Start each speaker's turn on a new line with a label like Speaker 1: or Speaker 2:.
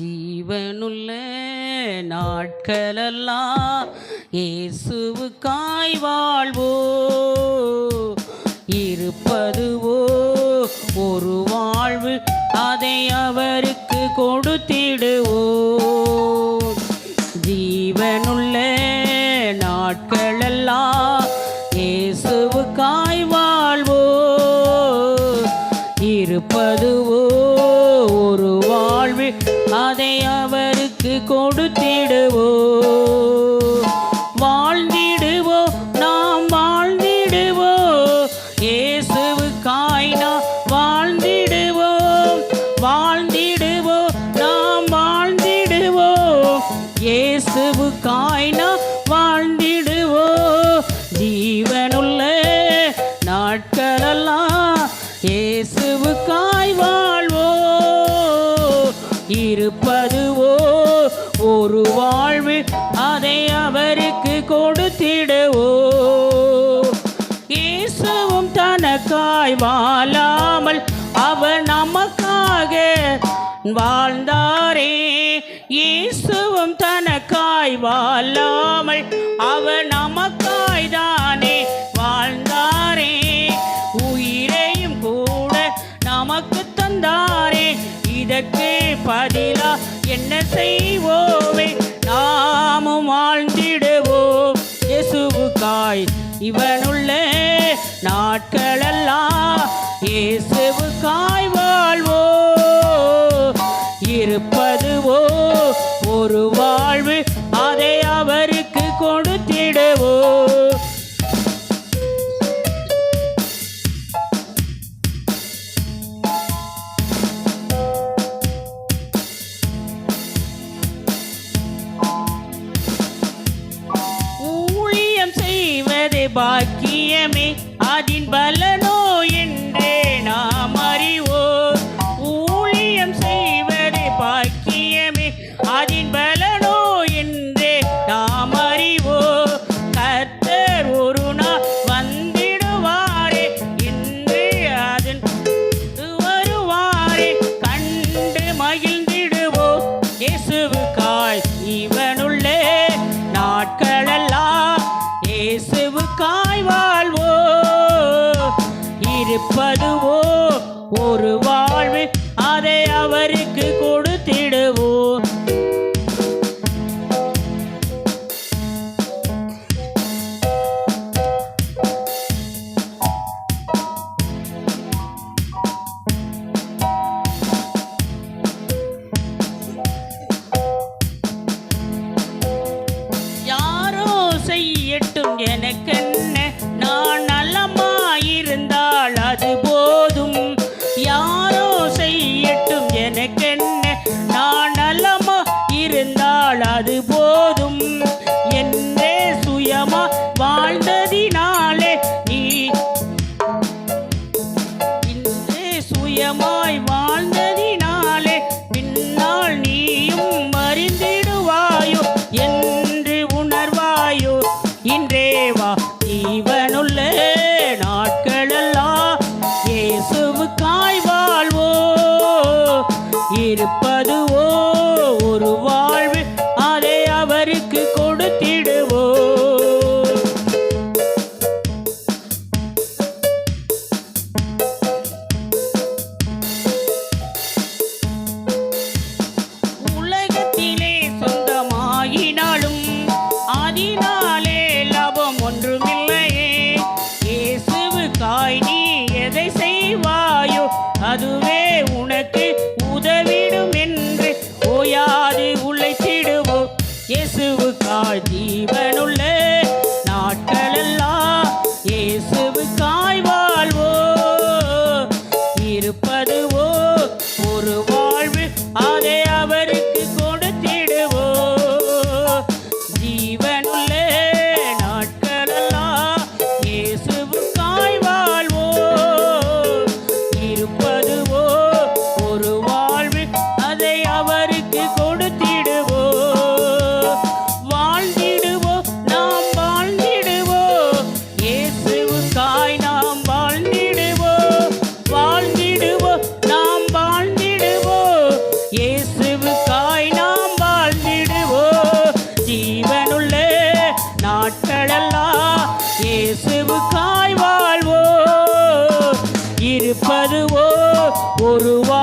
Speaker 1: ஜீவனுள்ள நாட்களெல்லாம் இயேசுவுக்காய் வாழ்வோ? இருப்பதுவோ? ஒரு வாழ்வு அதை அவருக்கு கொடுத்திடுவோ? ஜீவனுள்ள அதை அவருக்கு கொடுத்திடுவோ. வாழ்ந்திடுவோ நாம் வாழ்ந்திடுவோ. இயேசுவுக்காய் நாம் வாழ்ந்திடுவோம் வாழ்ந்திடுவோ நாம் வாழ்ந்திடுவோ. இயேசுவுக்காய் நாம் வாழ்ந்திடுவோ. ஜீவன் இருப்பதுவோ ஒரு வாழ்வு அதை அவருக்கு கொடுத்திடவோ. இயேசுவும் தனக்காய் வாழாமல் அவர் நமக்காக வாழ்ந்தாரே. இயேசுவும் தனக்காய் வாழாமல் அவர் நமக்கு பதிலா என்ன செய்வோமே? நாமும் வாழ்ந்திடுவோ இயேசுவுக்காய் இவனுள்ள நாட்களெல்லாம் இயேசுவுக்காய் வாழ்வோ இருப்பதுவோ ஒரு பாக்கியமே அதின் பலனும் இருப்பதுவோ ஒரு வாழ்வு அதை அவருக்கு கொடு இருப்பதுவோ ஒரு வாழ்வு அதை அவருக்கு கொடுத்திடுவோ. உலகத்திலே சொந்தமாயினாலும் அதனாலே லாபம் ஒன்றுமில்லையே. இயேசுவுக்காய் நீ எதை செய்வாயோ அதுவே வருவோ ஒரு இருப்பதுவோ